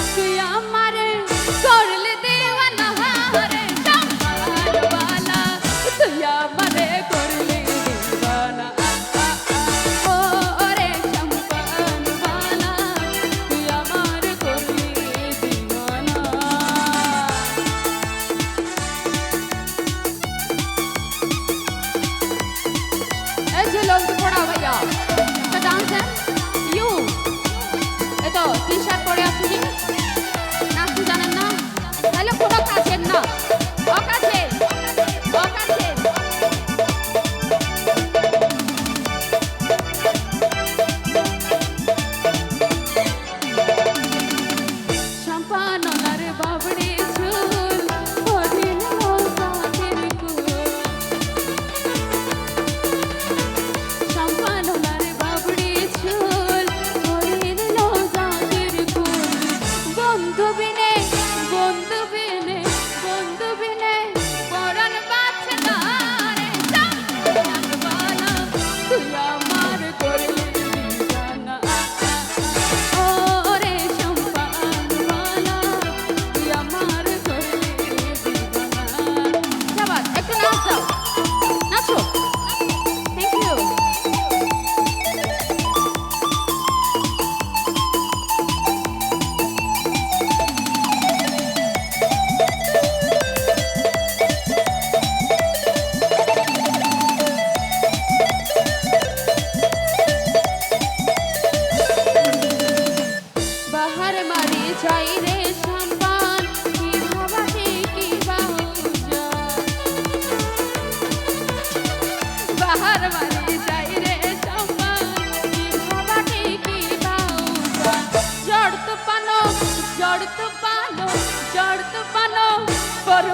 see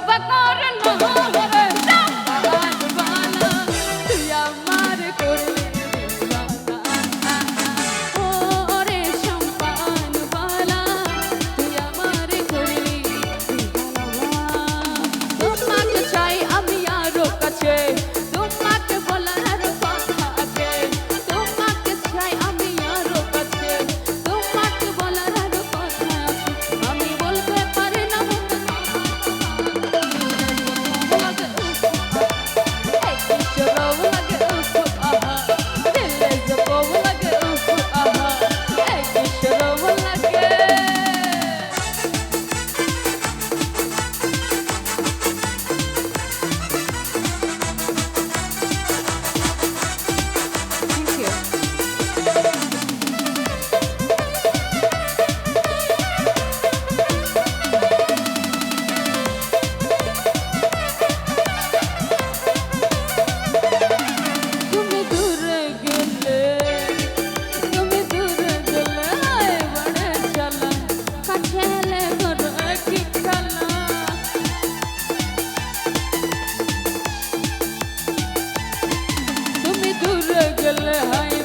vẫn ngon গেলে high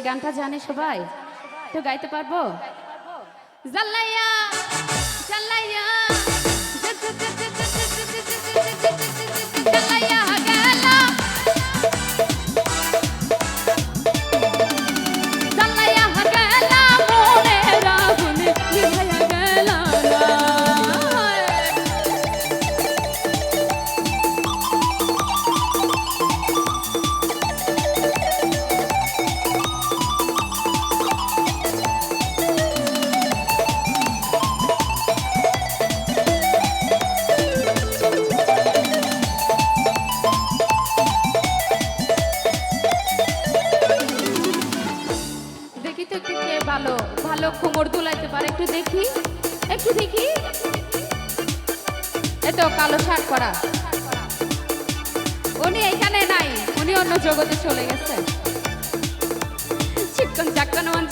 এই গানটা জানে সবাই। তো গাইতে পারব? জল্লাইয়া জল্লাইয়া জ্বালাইয়া কোমর দুলাইতে পারে। একটু দেখি একটু দেখি। এতো কালো শার্ট পরা। উনি এখানে নাই, উনি অন্য জগতে চলে গেছে। চিকন চাকন মন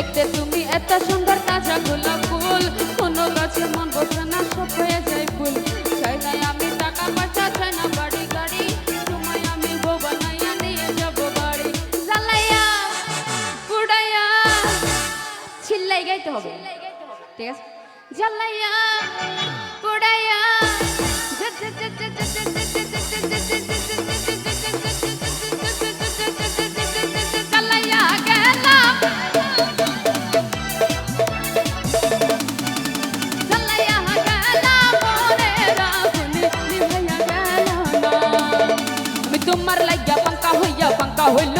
দেখতে তুমি এত সুন্দর কাঁচা খোলা ফুল কোনো কাজে মন বোঝে না, সব হয়ে যায় ভুল চাই নাই আমি টাকা পয়সা চাই না বাড়ি, গাড়ি। তোমায় আমি বউ নিয়ে যাব বাড়ি। জ্বালাইয়া পুড়াইয়া চিল্লাই গাইতে হবে। ঠিক আছে? জ্বালাইয়া পোড়াইয়া জ্বালাইয়া তোমার লাগিয়া পাঙ্কা হইয়া পাঙ্কা হইল।